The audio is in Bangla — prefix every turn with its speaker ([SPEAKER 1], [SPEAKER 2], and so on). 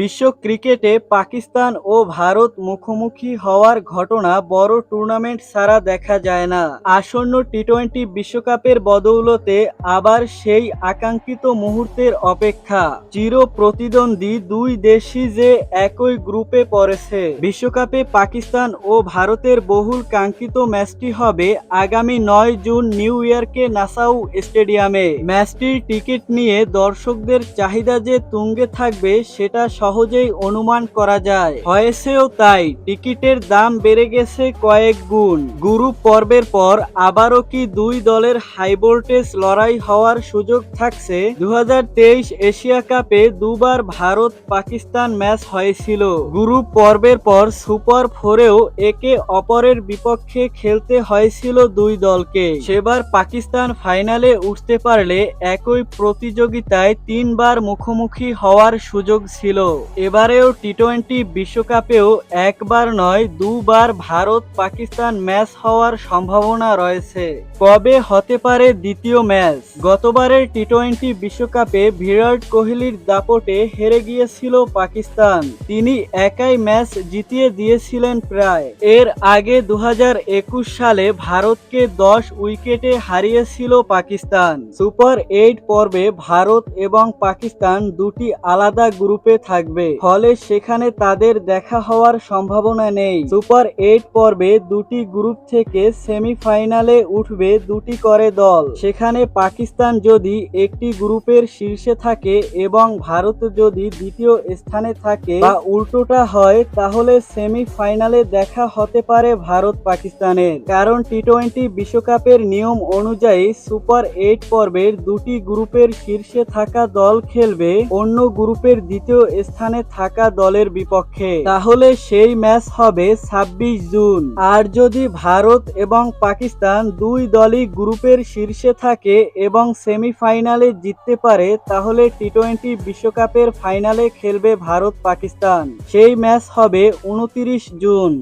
[SPEAKER 1] বিশ্ব ক্রিকেটে পাকিস্তান ও ভারত মুখোমুখি হওয়ার ঘটনা বড় টুর্নামেন্ট ছাড়া দেখা যায় না। আসন্ন টি টোয়েন্টি বিশ্বকাপের বদৌলতে আবার সেই আকাঙ্ক্ষিত মুহূর্তের অপেক্ষা। চির প্রতিদ্বন্দ্বী দুই দেশই যে একই গ্রুপে পড়েছে। বিশ্বকাপে পাকিস্তান ও ভারতের বহুল কাঙ্ক্ষিত ম্যাচটি হবে আগামী নয় জুন নিউ ইয়র্কে নাসাউ স্টেডিয়ামে। ম্যাচটির টিকিট নিয়ে দর্শকদের চাহিদা যে তুঙ্গে থাকবে সেটা সহজেই অনুমান করা যায়। হয়েছেও তাই, টিকিটের দাম বেড়ে গেছে কয়েক গুণ। গ্রুপ পর্বের পর আবারও কি দুই দলের হাইভোল্টেজ লড়াই হওয়ার সুযোগ থাকছে? দু হাজার তেইশ এশিয়া কাপে দুবার ভারত পাকিস্তান ম্যাচ হয়েছিল। গ্রুপ পর্বের পর সুপার ফোরেও একে অপরের বিপক্ষে খেলতে হয়েছিল দুই দলকে। সেবার পাকিস্তান ফাইনালে উঠতে পারলে একই প্রতিযোগিতায় তিনবার মুখোমুখি হওয়ার সুযোগ ছিল। এবারেও টি টোয়েন্টি বিশ্বকাপেও একবার নয়, দুবার ভারত পাকিস্তান ম্যাচ হওয়ার সম্ভাবনা রয়েছে। কবে হতে পারে দ্বিতীয় ম্যাচ? গতবারের টি টোয়েন্টি বিশ্বকাপে বিরাট কোহলির দাপটে হেরে গিয়েছিল পাকিস্তান। তিনি একাই ম্যাচ জিতিয়ে দিয়েছিলেন প্রায়। এর আগে দু হাজার একুশ সালে ভারতকে দশ উইকেটে হারিয়েছিল পাকিস্তান। সুপার এইট পর্বে ভারত এবং পাকিস্তান দুটি আলাদা গ্রুপে থাকবে। ফলে সেখানে তাদের দেখা হওয়ার সম্ভাবনা নেই। সুপার এইট পর্বে দুটি গ্রুপ থেকে সেমিফাইনালে উঠবে দুটি করে দল। সেখানে পাকিস্তান যদি একটি গ্রুপের শীর্ষে থাকে এবং ভারত যদি দ্বিতীয় স্থানে থাকে বা উল্টোটা হয়, তাহলে সেমিফাইনালে দেখা হতে পারে ভারত পাকিস্তানের কারণ টি টোয়েন্টি বিশ্বকাপের নিয়ম অনুযায়ী সুপার এইট পর্বের দুটি গ্রুপের শীর্ষে থাকা দল খেলবে, অন্য গ্রুপের দ্বিতীয় স্থানে থাকা দলের বিপক্ষে। তাহলে সেই ম্যাচ হবে ছাব্বিশ জুন। আর যদি ভারত এবং পাকিস্তান দুই দলই গ্রুপের শীর্ষে থাকে এবং সেমিফাইনালে জিততে পারে, তাহলে টি টোয়েন্টি বিশ্বকাপের ফাইনালে খেলবে ভারত পাকিস্তান সেই ম্যাচ হবে উনতিরিশ জুন।